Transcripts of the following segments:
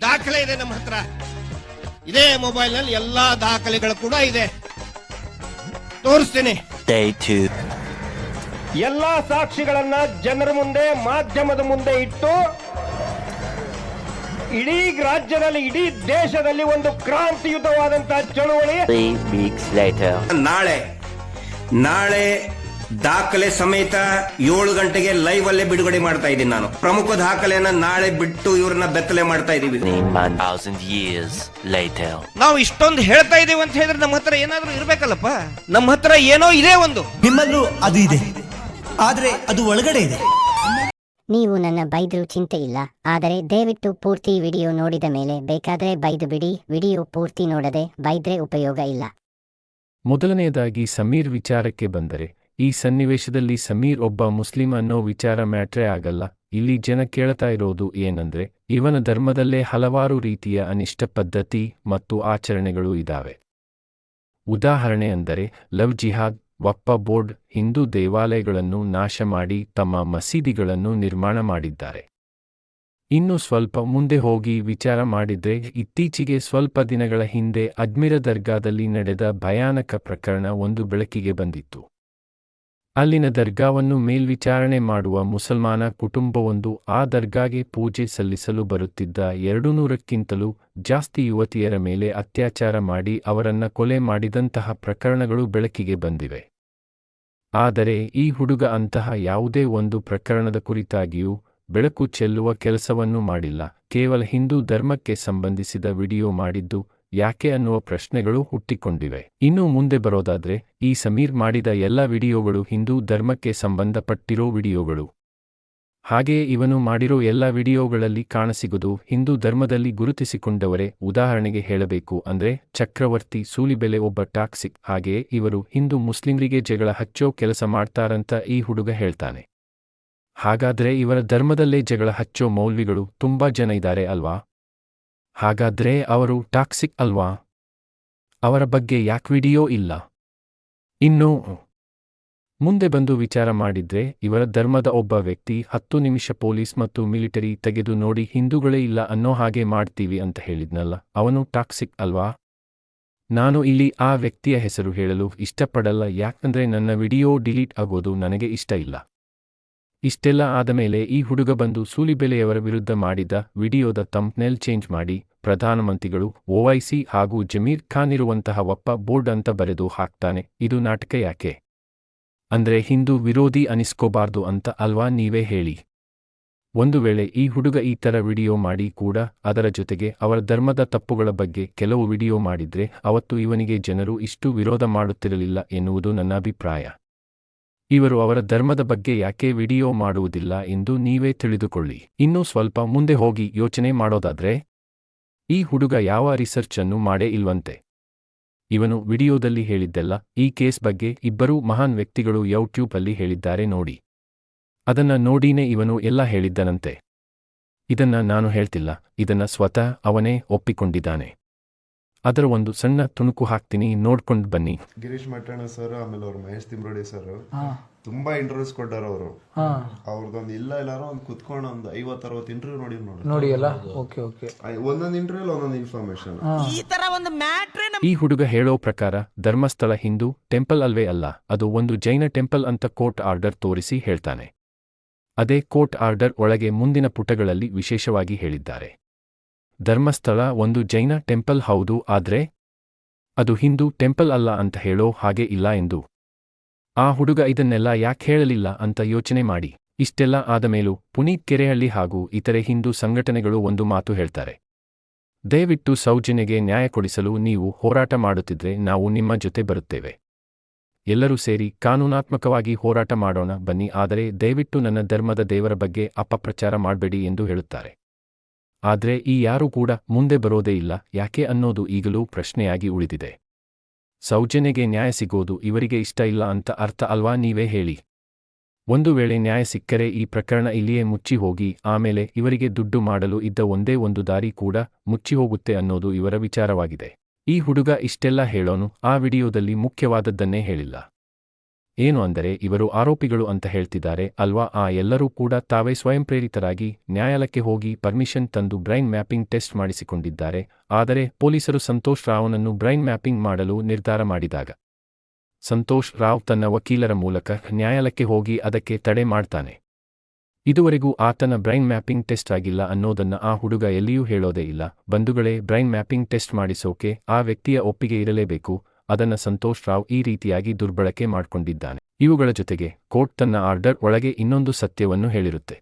ದಾಖಲೆ ಇದೆ ನಮ್ಮ ಹತ್ರ ಇದೇ ಮೊಬೈಲ್ನಲ್ಲಿ ಎಲ್ಲಾ ದಾಖಲೆಗಳು ಕೂಡ ಇದೆ ತೋರಿಸ್ತೀನಿ Day 2. ಎಲ್ಲಾ ಸಾಕ್ಷಿಗಳನ್ನ ಜನರ ಮುಂದೆ ಮಾಧ್ಯಮದ ಮುಂದೆ ಇಟ್ಟು ಇಡೀ ರಾಜ್ಯದಲ್ಲಿ ಇಡೀ ದೇಶದಲ್ಲಿ ಒಂದು ಕ್ರಾಂತಿಯುತವಾದಂತಹ ಚಳುವಳಿ Three weeks later. ನಾಳೆ ನಾಳೆ ದಾಖಲೆ ಸಮೇತ ಏಳು ಗಂಟೆಗೆ ಲೈವ್ ಅಲ್ಲೇ ಬಿಡುಗಡೆ ಮಾಡ್ತಾ ಇದ್ದೀನಿ ನಾನು. ಪ್ರಮುಖ ದಾಖಲೆಯನ್ನ ನಾಳೆ ಬಿಟ್ಟು ಇವ್ರನ್ನ ಬೆತ್ತಲೆ ಮಾಡ್ತಾ ಇದೀವಿ ನಾವು ಇಷ್ಟೊಂದು ಹೇಳ್ತಾ ಇದೀವಿ ಅಂತ ಹೇಳಿದ್ರೆ ನಮ್ಮ ಹತ್ರ ಏನಾದ್ರೂ ಇರ್ಬೇಕಲ್ಲಪ್ಪ? ನಮ್ಮ ಹತ್ರ ಏನೋ ಇದೆ ಒಂದು. ನಿಮ್ಮಲ್ಲೂ ಅದು ಇದೆ. ಆದ್ರೆ ಅದು ಒಳಗಡೆ ಇದೆ. ನೀವು ನನ್ನ ಬೈದ್ರು ಚಿಂತೆ ಇಲ್ಲ. ಆದರೆ ದಯವಿಟ್ಟು ಪೂರ್ತಿ ವಿಡಿಯೋ ನೋಡಿದ ಮೇಲೆ ಬೇಕಾದ್ರೆ ಬೈದು ಬಿಡಿ. ವಿಡಿಯೋ ಪೂರ್ತಿ ನೋಡದೆ ಬೈದ್ರೆ ಉಪಯೋಗ ಇಲ್ಲ. ಮೊದಲನೆಯದಾಗಿ ಸಮೀರ್ ವಿಚಾರಕ್ಕೆ ಬಂದರೆ ಈ ಸನ್ನಿವೇಶದಲ್ಲಿ ಸಮೀರ್ ಒಬ್ಬ ಮುಸ್ಲಿಂ ಅನ್ನೋ ವಿಚಾರ ಮ್ಯಾಟ್ರೇ ಆಗಲ್ಲ. ಇಲ್ಲಿ ಜನ ಕೇಳ್ತಾ ಇರೋದು ಏನಂದ್ರೆ, ಇವನ ಧರ್ಮದಲ್ಲೇ ಹಲವಾರು ರೀತಿಯ ಅನಿಷ್ಟ ಪದ್ಧತಿ ಮತ್ತು ಆಚರಣೆಗಳು ಇದ್ದಾವೆ ಉದಾಹರಣೆ ಅಂದರೆ, ಲವ್ ಜಿಹಾದ್, ವಪ್ಪ ಬೋರ್ಡ್, ಹಿಂದೂ ದೇವಾಲಯಗಳನ್ನು ನಾಶ ಮಾಡಿ ತಮ್ಮ ಮಸೀದಿಗಳನ್ನು ನಿರ್ಮಾಣ ಮಾಡಿದ್ದಾರೆ. ಇನ್ನು ಸ್ವಲ್ಪ ಮುಂದೆ ಹೋಗಿ ವಿಚಾರ ಮಾಡಿದ್ರೆ, ಇತ್ತೀಚೆಗೆ ಸ್ವಲ್ಪ ದಿನಗಳ ಹಿಂದೆ ಅಜ್ಮಿರ ದರ್ಗಾದಲ್ಲಿ ನಡೆದ ಭಯಾನಕ ಪ್ರಕರಣ ಒಂದು ಬೆಳಕಿಗೆ ಬಂದಿತ್ತು. ಅಲ್ಲಿನ ದರ್ಗಾವನ್ನು ಮೇಲ್ವಿಚಾರಣೆ ಮಾಡುವ ಮುಸಲ್ಮಾನ ಕುಟುಂಬವೊಂದು ಆ ದರ್ಗಾಗೆ ಪೂಜೆ ಸಲ್ಲಿಸಲು ಬರುತ್ತಿದ್ದ ಎರಡು ನೂರಕ್ಕಿಂತಲೂ ಜಾಸ್ತಿ ಯುವತಿಯರ ಮೇಲೆ ಅತ್ಯಾಚಾರ ಮಾಡಿ ಅವರನ್ನ ಕೊಲೆ ಮಾಡಿದಂತಹ ಪ್ರಕರಣಗಳು ಬೆಳಕಿಗೆ ಬಂದಿವೆ. ಆದರೆ ಈ ಹುಡುಗ ಅಂತಹ ಯಾವುದೇ ಒಂದು ಪ್ರಕರಣದ ಕುರಿತಾಗಿಯೂ ಬೆಳಕು ಚೆಲ್ಲುವ ಕೆಲಸವನ್ನು ಮಾಡಿಲ್ಲ. ಕೇವಲ ಹಿಂದೂ ಧರ್ಮಕ್ಕೆ ಸಂಬಂಧಿಸಿದ ವಿಡಿಯೋ ಮಾಡಿದ್ದು ಯಾಕೆ ಅನ್ನುವ ಪ್ರಶ್ನೆಗಳು ಹುಟ್ಟಿಕೊಂಡಿವೆ. ಇನ್ನು ಮುಂದೆ ಬರೋದಾದ್ರೆ, ಈ ಸಮೀರ್ ಮಾಡಿದ ಎಲ್ಲ ವಿಡಿಯೋಗಳು ಹಿಂದೂ ಧರ್ಮಕ್ಕೆ ಸಂಬಂಧಪಟ್ಟಿರೋ ವಿಡಿಯೋಗಳು. ಹಾಗೆಯೇ ಇವನು ಮಾಡಿರೋ ಎಲ್ಲ ವಿಡಿಯೋಗಳಲ್ಲಿ ಕಾಣಸಿಗುವುದು ಹಿಂದೂ ಧರ್ಮದಲ್ಲಿ ಗುರುತಿಸಿಕೊಂಡವರೇ ಉದಾಹರಣೆಗೆ ಹೇಳಬೇಕು ಅಂದ್ರೆ ಚಕ್ರವರ್ತಿ ಸೂಲಿಬೆಲೆ ಒಬ್ಬ ಟಾಕ್ಸಿಕ್. ಹಾಗೆಯೇ ಇವರು ಹಿಂದೂ ಮುಸ್ಲಿಂರಿಗೆ ಜಗಳ ಹಚ್ಚೋ ಕೆಲಸ ಮಾಡ್ತಾರಂತ ಈ ಹುಡುಗ ಹೇಳ್ತಾನೆ. ಹಾಗಾದ್ರೆ ಇವರ ಧರ್ಮದಲ್ಲೇ ಜಗಳ ಹಚ್ಚೋ ಮೌಲ್ವಿಗಳು ತುಂಬಾ ಜನ ಇದ್ದಾರೆ ಅಲ್ವಾ? ಹಾಗಾದ್ರೆ ಅವರು ಟಾಕ್ಸಿಕ್ ಅಲ್ವಾ? ಅವರ ಬಗ್ಗೆ ಯಾಕ್ ವಿಡಿಯೋ ಇಲ್ಲ? ಇನ್ನು, ಮುಂದೆ ಬಂದು ವಿಚಾರ ಮಾಡಿದ್ರೆ, ಇವರ ಧರ್ಮದ ಒಬ್ಬ ವ್ಯಕ್ತಿ ಹತ್ತು ನಿಮಿಷ ಪೊಲೀಸ್ ಮತ್ತು ಮಿಲಿಟರಿ ತೆಗೆದು ನೋಡಿ ಹಿಂದೂಗಳೇ ಇಲ್ಲ ಅನ್ನೋ ಹಾಗೆ ಮಾಡ್ತೀವಿ ಅಂತ ಹೇಳಿದ್ನಲ್ಲ, ಅವನು ಟಾಕ್ಸಿಕ್ ಅಲ್ವಾ? ನಾನು ಇಲ್ಲಿ ಆ ವ್ಯಕ್ತಿಯ ಹೆಸರು ಹೇಳಲು ಇಷ್ಟಪಡಲ್ಲ, ಯಾಕಂದ್ರೆ ನನ್ನ ವಿಡಿಯೋ ಡಿಲೀಟ್ ಆಗೋದು ನನಗೆ ಇಷ್ಟ ಇಲ್ಲ. ಇಷ್ಟೆಲ್ಲ ಆದಮೇಲೆ ಈ ಹುಡುಗ ಬಂದು ಸೂಲಿಬೆಲೆಯವರ ವಿರುದ್ಧ ಮಾಡಿದ ವಿಡಿಯೋದ ತಂಪ್ನೆಲ್ ಚೇಂಜ್ ಮಾಡಿ ಪ್ರಧಾನಮಂತ್ರಿಗಳು ಓವೈಸಿ ಹಾಗೂ ಜಮೀರ್ ಖಾನ್ ಇರುವಂತಹ ಒಪ್ಪ ಬೋರ್ಡ್ ಅಂತ ಬರೆದು ಹಾಕ್ತಾನೆ. ಇದು ನಾಟಕ ಯಾಕೆ? ಅಂದ್ರೆ ಹಿಂದೂ ವಿರೋಧಿ ಅನಿಸ್ಕೋಬಾರ್ದು ಅಂತ ಅಲ್ವಾ ನೀವೇ ಹೇಳಿ. ಒಂದು ವೇಳೆ ಈ ಹುಡುಗ ಈ ಥರ ವಿಡಿಯೋ ಮಾಡಿ ಕೂಡ ಅದರ ಜೊತೆಗೆ ಅವರ ಧರ್ಮದ ತಪ್ಪುಗಳ ಬಗ್ಗೆ ಕೆಲವು ವಿಡಿಯೋ ಮಾಡಿದ್ರೆ ಅವತ್ತು ಇವನಿಗೆ ಜನರು ಇಷ್ಟು ವಿರೋಧ ಮಾಡುತ್ತಿರಲಿಲ್ಲ ಎನ್ನುವುದು ನನ್ನ ಅಭಿಪ್ರಾಯ. ಇವರು ಅವರ ಧರ್ಮದ ಬಗ್ಗೆ ಯಾಕೆ ವಿಡಿಯೋ ಮಾಡುವುದಿಲ್ಲ ಎಂದು ನೀವೇ ತಿಳಿದುಕೊಳ್ಳಿ. ಇನ್ನೂ ಸ್ವಲ್ಪ ಮುಂದೆ ಹೋಗಿ ಯೋಚನೆ ಮಾಡೋದಾದ್ರೆ ಈ ಹುಡುಗ ಯಾವ ರಿಸರ್ಚ್ ಅನ್ನು ಮಾಡೇ ಇಲ್ವಂತೆ. ಇವನು ವಿಡಿಯೋದಲ್ಲಿ ಹೇಳಿದ್ದೆಲ್ಲ ಈ ಕೇಸ್ ಬಗ್ಗೆ ಇಬ್ಬರೂ ಮಹಾನ್ ವ್ಯಕ್ತಿಗಳು ಯೂಟ್ಯೂಬ್ ಅಲ್ಲಿ ಹೇಳಿದ್ದಾರೆ ನೋಡಿ. ಅದನ್ನ ನೋಡಿನೇ ಇವನು ಎಲ್ಲ ಹೇಳಿದ್ದನಂತೆ. ಇದನ್ನ ನಾನು ಹೇಳ್ತಿಲ್ಲ ಇದನ್ನ ಸ್ವತಃ ಅವನೇ ಒಪ್ಪಿಕೊಂಡಿದ್ದಾನೆ. ಅದರ ಒಂದು ಸಣ್ಣ ತುಣುಕು ಹಾಕ್ತೀನಿ ನೋಡ್ಕೊಂಡು ಬನ್ನಿ. ಗಿರೀಶ್ ಮಟ್ಟಣ್ಣ ಸರ್ ಆಮೇಲೆ ಅವ್ರ ಮಹೇಶ್ ತಿಮ್ರೋಡಿ ಸರ್. ತುಂಬಾ ಇಂಟರ್ವ್ಯೂಸ್ ಕೊಟ್ಟಾರ ಅವರು. ಅವ್ರದ್ದೊಂದು ಇಲ್ಲ ಎಲ್ಲಾರು ಒಂದು ಕುತ್ಕೊಂಡು ಒಂದು ಐವತ್ತು ಅರವತ್ತು ಇಂಟರ್ವ್ಯೂ ನೋಡಿ. ನೋಡಿ ನೋಡಿ ಅಲ್ಲ ಓಕೆ. ಓಕೆ ಒಂದೊಂದು ಇಂಟರ್ವ್ಯೂ ಒಂದೊಂದು ಇನ್ಫಾರ್ಮೇಶನ್ ಈ ಹುಡುಗ ಹೇಳೋ ಪ್ರಕಾರ ಧರ್ಮಸ್ಥಳ ಹಿಂದೂ ಟೆಂಪಲ್ ಅಲ್ವೇ ಅಲ್ಲ ಅದು ಒಂದು ಜೈನ ಟೆಂಪಲ್ ಅಂತ ಕೋರ್ಟ್ ಆರ್ಡರ್ ತೋರಿಸಿ ಹೇಳ್ತಾನೆ. ಅದೇ ಕೋರ್ಟ್ ಆರ್ಡರ್ ಒಳಗೆ ಮುಂದಿನ ಪುಟಗಳಲ್ಲಿ ವಿಶೇಷವಾಗಿ ಹೇಳಿದ್ದಾರೆ. ಧರ್ಮಸ್ಥಳ ಒಂದು ಜೈನ ಟೆಂಪಲ್ ಹೌದು ಆದ್ರೆ ಅದು ಹಿಂದೂ ಟೆಂಪಲ್ ಅಲ್ಲ ಅಂತ ಹೇಳೋ ಹಾಗೆ ಇಲ್ಲ ಎಂದು ಆ ಹುಡುಗ ಇದನ್ನೆಲ್ಲ ಯಾಕೆ ಹೇಳಲಿಲ್ಲ ಅಂತ ಯೋಚನೆ ಮಾಡಿ. ಇಷ್ಟೆಲ್ಲ ಆದಮೇಲೂ ಪುನೀತ್ ಕೆರೆಹಳ್ಳಿ ಹಾಗೂ ಇತರೆ ಹಿಂದೂ ಸಂಘಟನೆಗಳು ಒಂದು ಮಾತು ಹೇಳ್ತಾರೆ. ದಯವಿಟ್ಟು ಸೌಜನ್ಯಗೆ ನ್ಯಾಯ ಕೊಡಿಸಲು ನೀವು ಹೋರಾಟ ಮಾಡುತ್ತಿದ್ರೆ ನಾವು ನಿಮ್ಮ ಜೊತೆ ಬರುತ್ತೇವೆ. ಎಲ್ಲರೂ ಸೇರಿ ಕಾನೂನಾತ್ಮಕವಾಗಿ ಹೋರಾಟ ಮಾಡೋಣ ಬನ್ನಿ, ಆದರೆ ದಯವಿಟ್ಟು ನನ್ನ ಧರ್ಮದ ದೇವರ ಬಗ್ಗೆ ಅಪಪ್ರಚಾರ ಮಾಡಬೇಡಿ ಎಂದು ಹೇಳುತ್ತಾರೆ. ಆದರೆ ಈ ಯಾರೂ ಕೂಡ ಮುಂದೆ ಬರೋದೇ ಇಲ್ಲ, ಯಾಕೆ ಅನ್ನೋದು ಈಗಲೂ ಪ್ರಶ್ನೆಯಾಗಿ ಉಳಿದಿದೆ. ಸೌಜನ್ಯಗೆ ನ್ಯಾಯ ಸಿಗೋದು ಇವರಿಗೆ ಇಷ್ಟ ಇಲ್ಲ ಅಂತ ಅರ್ಥ ಅಲ್ವಾ ನೀವೇ ಹೇಳಿ. ಒಂದು ವೇಳೆ ನ್ಯಾಯ ಸಿಕ್ಕರೆ ಈ ಪ್ರಕರಣ ಇಲ್ಲಿಯೇ ಮುಚ್ಚಿ ಹೋಗಿ, ಆಮೇಲೆ ಇವರಿಗೆ ದುಡ್ಡು ಮಾಡಲು ಇದ್ದ ಒಂದೇ ಒಂದು ದಾರಿ ಕೂಡ ಮುಚ್ಚಿ ಹೋಗುತ್ತೆ ಅನ್ನೋದು ಇವರ ವಿಚಾರವಾಗಿದೆ. ಈ ಹುಡುಗ ಇಷ್ಟೆಲ್ಲ ಹೇಳೋನು, ಆ ವಿಡಿಯೋದಲ್ಲಿ ಮುಖ್ಯವಾದದ್ದನ್ನೇ ಹೇಳಿಲ್ಲ. ಏನು ಅಂದರೆ ಇವರು ಆರೋಪಿಗಳು ಅಂತ ಹೇಳ್ತಿದ್ದಾರೆ ಅಲ್ವಾ? ಆ ಎಲ್ಲರೂ ಕೂಡ ತಾವೇ ಸ್ವಯಂ ಪ್ರೇರಿತರಾಗಿ ನ್ಯಾಯಾಲಯಕ್ಕೆ ಹೋಗಿ ಪರ್ಮಿಷನ್ ತಂದು ಬ್ರೈನ್ ಮ್ಯಾಪಿಂಗ್ ಟೆಸ್ಟ್ ಮಾಡಿಸಿಕೊಂಡಿದ್ದಾರೆ. ಆದರೆ ಪೊಲೀಸರು ಸಂತೋಷ್ ರಾವ್ನನ್ನು ಬ್ರೈನ್ ಮ್ಯಾಪಿಂಗ್ ಮಾಡಲು ನಿರ್ಧಾರ ಮಾಡಿದಾಗ ಸಂತೋಷ್ ರಾವ್ ತನ್ನ ವಕೀಲರ ಮೂಲಕ ನ್ಯಾಯಾಲಯಕ್ಕೆ ಹೋಗಿ ಅದಕ್ಕೆ ತಡೆ ಮಾಡ್ತಾನೆ. ಇದುವರೆಗೂ ಆತನ ಬ್ರೈನ್ ಮ್ಯಾಪಿಂಗ್ ಟೆಸ್ಟ್ ಆಗಿಲ್ಲ ಅನ್ನೋದನ್ನ ಆ ಹುಡುಗ ಎಲ್ಲಿಯೂ ಹೇಳೋದೇ ಇಲ್ಲ. ಬಂಧುಗಳೇ ಬ್ರೈನ್ ಮ್ಯಾಪಿಂಗ್ ಟೆಸ್ಟ್ ಮಾಡಿಸೋಕೆ ಆ ವ್ಯಕ್ತಿಯ ಒಪ್ಪಿಗೆ ಇರಲೇಬೇಕು. ಅದನ್ನ ಸಂತೋಷ್ ರಾವ್ ಈ ರೀತಿಯಾಗಿ ದುರ್ಬಳಕೆ ಮಾಡಿಕೊಂಡಿದ್ದಾನೆ. ಇವುಗಳ ಜೊತೆಗೆ ಕೋರ್ಟ್ ತನ್ನ ಆರ್ಡರ್ ಒಳಗೆ ಇನ್ನೊಂದು ಸತ್ಯವನ್ನು ಹೇಳಿರುತ್ತೆ.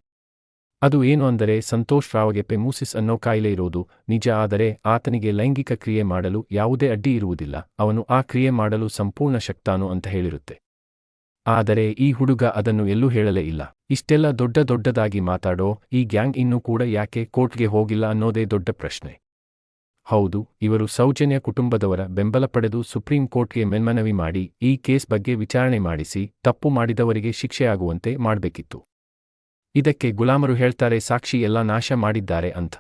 ಅದು ಏನು ಅಂದರೆ ಸಂತೋಷ್ ರಾವ್ಗೆ ಪೆಮೂಸಿಸ್ ಅನ್ನೋ ಕಾಯಿಲೆ ಇರೋದು ನಿಜ ಆದರೆ ಆತನಿಗೆ ಲೈಂಗಿಕ ಕ್ರಿಯೆ ಮಾಡಲು ಯಾವುದೇ ಅಡ್ಡಿ ಇರುವುದಿಲ್ಲ. ಅವನು ಆ ಕ್ರಿಯೆ ಮಾಡಲು ಸಂಪೂರ್ಣ ಶಕ್ತಾನು ಅಂತ ಹೇಳಿರುತ್ತೆ. ಆದರೆ ಈ ಹುಡುಗ ಅದನ್ನು ಎಲ್ಲೂ ಹೇಳಲೇ ಇಲ್ಲ. ಇಷ್ಟೆಲ್ಲ ದೊಡ್ಡ ದೊಡ್ಡದಾಗಿ ಮಾತಾಡೋ ಈ ಗ್ಯಾಂಗ್ ಇನ್ನೂ ಕೂಡ ಯಾಕೆ ಕೋರ್ಟ್ಗೆ ಹೋಗಿಲ್ಲ ಅನ್ನೋದೇ ದೊಡ್ಡ ಪ್ರಶ್ನೆ. ಹೌದು, ಇವರು ಸೌಜನ್ಯ ಕುಟುಂಬದವರ ಬೆಂಬಲ ಪಡೆದು ಸುಪ್ರೀಂ ಕೋರ್ಟ್ಗೆ ಮೇಲ್ಮನವಿ ಮಾಡಿ ಈ ಕೇಸ್ ಬಗ್ಗೆ ವಿಚಾರಣೆ ಮಾಡಿಸಿ, ತಪ್ಪು ಮಾಡಿದವರಿಗೆ ಶಿಕ್ಷೆಯಾಗುವಂತೆ ಮಾಡಬೇಕಿತ್ತು. ಇದಕ್ಕೆ ಗುಲಾಮರು ಹೇಳ್ತಾರೆ, ಸಾಕ್ಷಿ ಎಲ್ಲ ನಾಶ ಮಾಡಿದ್ದಾರೆ ಅಂತ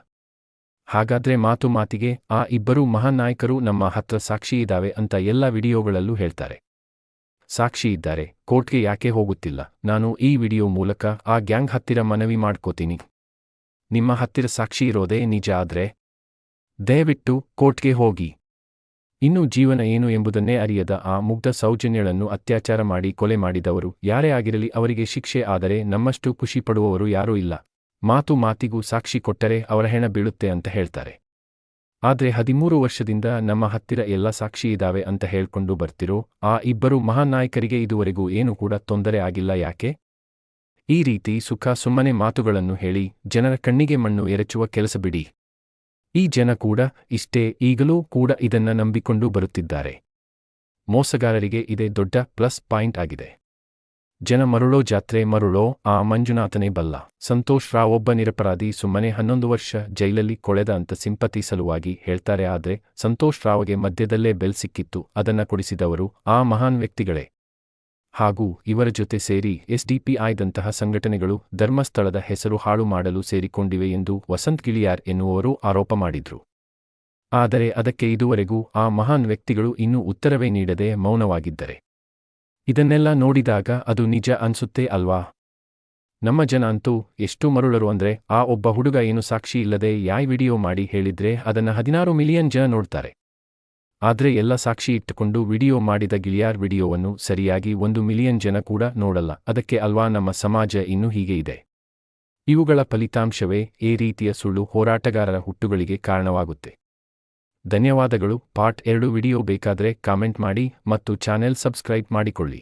ಹಾಗಾದ್ರೆ ಮಾತು ಮಾತಿಗೆ, ಆ ಇಬ್ಬರೂ ಮಹಾನ್ ನಾಯಕರು ನಮ್ಮ ಹತ್ರ ಸಾಕ್ಷಿ ಇದ್ದಾವೆ ಅಂತ ಎಲ್ಲ ವಿಡಿಯೋಗಳಲ್ಲೂ ಹೇಳ್ತಾರೆ. ಸಾಕ್ಷಿ ಇದ್ದಾರೆ, ಕೋರ್ಟ್ಗೆ ಯಾಕೆ ಹೋಗುತ್ತಿಲ್ಲ? ನಾನು ಈ ವಿಡಿಯೋ ಮೂಲಕ ಆ ಗ್ಯಾಂಗ್ ಹತ್ತಿರ ಮನವಿ ಮಾಡ್ಕೋತೀನಿ. ನಿಮ್ಮ ಹತ್ತಿರ ಸಾಕ್ಷಿ ಇರೋದೇ ನಿಜ ಆದ್ರೆ ದಯವಿಟ್ಟು ಕೋರ್ಟ್ಗೆ ಹೋಗಿ. ಇನ್ನು ಜೀವನ ಏನು ಎಂಬುದನ್ನೇ ಅರಿಯದ ಆ ಮುಗ್ಧ ಸೌಜನ್ಯಗಳನ್ನು ಅತ್ಯಾಚಾರ ಮಾಡಿ ಕೊಲೆ ಮಾಡಿದವರು ಯಾರೇ ಆಗಿರಲಿ ಅವರಿಗೆ ಶಿಕ್ಷೆ ಆದರೆ ನಮ್ಮಷ್ಟು ಖುಷಿ ಪಡುವವರು ಯಾರೂ ಇಲ್ಲ. ಮಾತು ಮಾತಿಗೂ ಸಾಕ್ಷಿ ಕೊಟ್ಟರೆ ಅವರ ಹೆಣ ಬೀಳುತ್ತೆ ಅಂತ ಹೇಳ್ತಾರೆ. ಆದ್ರೆ ಹದಿಮೂರು ವರ್ಷದಿಂದ ನಮ್ಮ ಹತ್ತಿರ ಎಲ್ಲ ಸಾಕ್ಷಿ ಇದಾವೆ ಅಂತ ಹೇಳ್ಕೊಂಡು ಬರ್ತಿರೋ ಆ ಇಬ್ಬರು ಮಹಾನಾಯಕರಿಗೆ ಇದುವರೆಗೂ ಏನೂ ಕೂಡ ತೊಂದರೆ ಆಗಿಲ್ಲ ಯಾಕೆ? ಈ ರೀತಿ ಸುಖ ಸುಮ್ಮನೆ ಮಾತುಗಳನ್ನು ಹೇಳಿ ಜನರ ಕಣ್ಣಿಗೆ ಮಣ್ಣು ಎರಚುವ ಕೆಲಸ ಬಿಡಿ. ಈ ಜನ ಕೂಡ ಇಷ್ಟೇ ಈಗಲೂ ಕೂಡ ಇದನ್ನ ನಂಬಿಕೊಂಡು ಬರುತ್ತಿದ್ದಾರೆ. ಮೋಸಗಾರರಿಗೆ ಇದೇ ದೊಡ್ಡ ಪ್ಲಸ್ ಪಾಯಿಂಟ್ ಆಗಿದೆ. ಜನ ಮರುಳೋ ಜಾತ್ರೆ ಮರುಳೋ, ಆ ಮಂಜುನಾಥನೇ ಬಲ್ಲ. ಸಂತೋಷ್ ರಾವ್ ಒಬ್ಬ ನಿರಪರಾಧಿ, ಸುಮ್ಮನೆ ಹನ್ನೊಂದು ವರ್ಷ ಜೈಲಲ್ಲಿ ಕೊಳೆದ ಅಂತ ಸಿಂಪತಿ ಸಲುವಾಗಿ ಹೇಳ್ತಾರೆ ಆದ್ರೆ ಸಂತೋಷ್ ರಾವ್ಗೆ ಮಧ್ಯದಲ್ಲೇ ಬೆಲ್ ಸಿಕ್ಕಿತ್ತು, ಅದನ್ನ ಕೊಡಿಸಿದವರು ಆ ಮಹಾನ್ ವ್ಯಕ್ತಿಗಳೇ. ಹಾಗೂ ಇವರ ಜೊತೆ ಸೇರಿ ಎಸ್ಡಿಪಿಐದಂತಹ ಸಂಘಟನೆಗಳು ಧರ್ಮಸ್ಥಳದ ಹೆಸರು ಹಾಳು ಮಾಡಲು ಸೇರಿಕೊಂಡಿವೆ ಎಂದು ವಸಂತ್ ಗಿಳಿಯಾರ್ ಎನ್ನುವರು ಆರೋಪ ಮಾಡಿದ್ರು. ಆದರೆ ಅದಕ್ಕೆ ಇದುವರೆಗೂ ಆ ಮಹಾನ್ ವ್ಯಕ್ತಿಗಳು ಇನ್ನೂ ಉತ್ತರವೇ ನೀಡದೆ ಮೌನವಾಗಿದ್ದರೆ. ಇದನ್ನೆಲ್ಲ ನೋಡಿದಾಗ ಅದು ನಿಜ ಅನ್ಸುತ್ತೆ ಅಲ್ವಾ? ನಮ್ಮ ಜನ ಅಂತೂ ಎಷ್ಟು ಮರುಳರು ಅಂದ್ರೆ ಆ ಒಬ್ಬ ಹುಡುಗ ಏನು ಸಾಕ್ಷಿ ಇಲ್ಲದೆ ಯಾಯ್ ವಿಡಿಯೋ ಮಾಡಿ ಹೇಳಿದ್ರೆ ಅದನ್ನ ಹದಿನಾರು ಮಿಲಿಯನ್ ಜನ ನೋಡ್ತಾರೆ. ಆದ್ರೆ ಎಲ್ಲ ಸಾಕ್ಷಿ ಇಟ್ಟುಕೊಂಡು ವಿಡಿಯೋ ಮಾಡಿದ ಗಿಳಿಯಾರ್ ವಿಡಿಯೋವನ್ನು ಸರಿಯಾಗಿ ಒಂದು ಮಿಲಿಯನ್ ಜನ ಕೂಡ ನೋಡಲ್ಲ. ಅದಕ್ಕೆ ಅಲ್ವಾ ನಮ್ಮ ಸಮಾಜ ಇನ್ನೂ ಹೀಗೆ ಇದೆ? ಇವುಗಳ ಫಲಿತಾಂಶವೇ ಈ ರೀತಿಯ ಸುಳ್ಳು ಹೋರಾಟಗಾರರ ಹುಟ್ಟುಗಳಿಗೆ ಕಾರಣವಾಗುತ್ತೆ. ಧನ್ಯವಾದಗಳು. ಪಾರ್ಟ್ ಎರಡು ವಿಡಿಯೋ ಬೇಕಾದ್ರೆ ಕಾಮೆಂಟ್ ಮಾಡಿ ಮತ್ತು ಚಾನೆಲ್ ಸಬ್ಸ್ಕ್ರೈಬ್ ಮಾಡಿಕೊಳ್ಳಿ.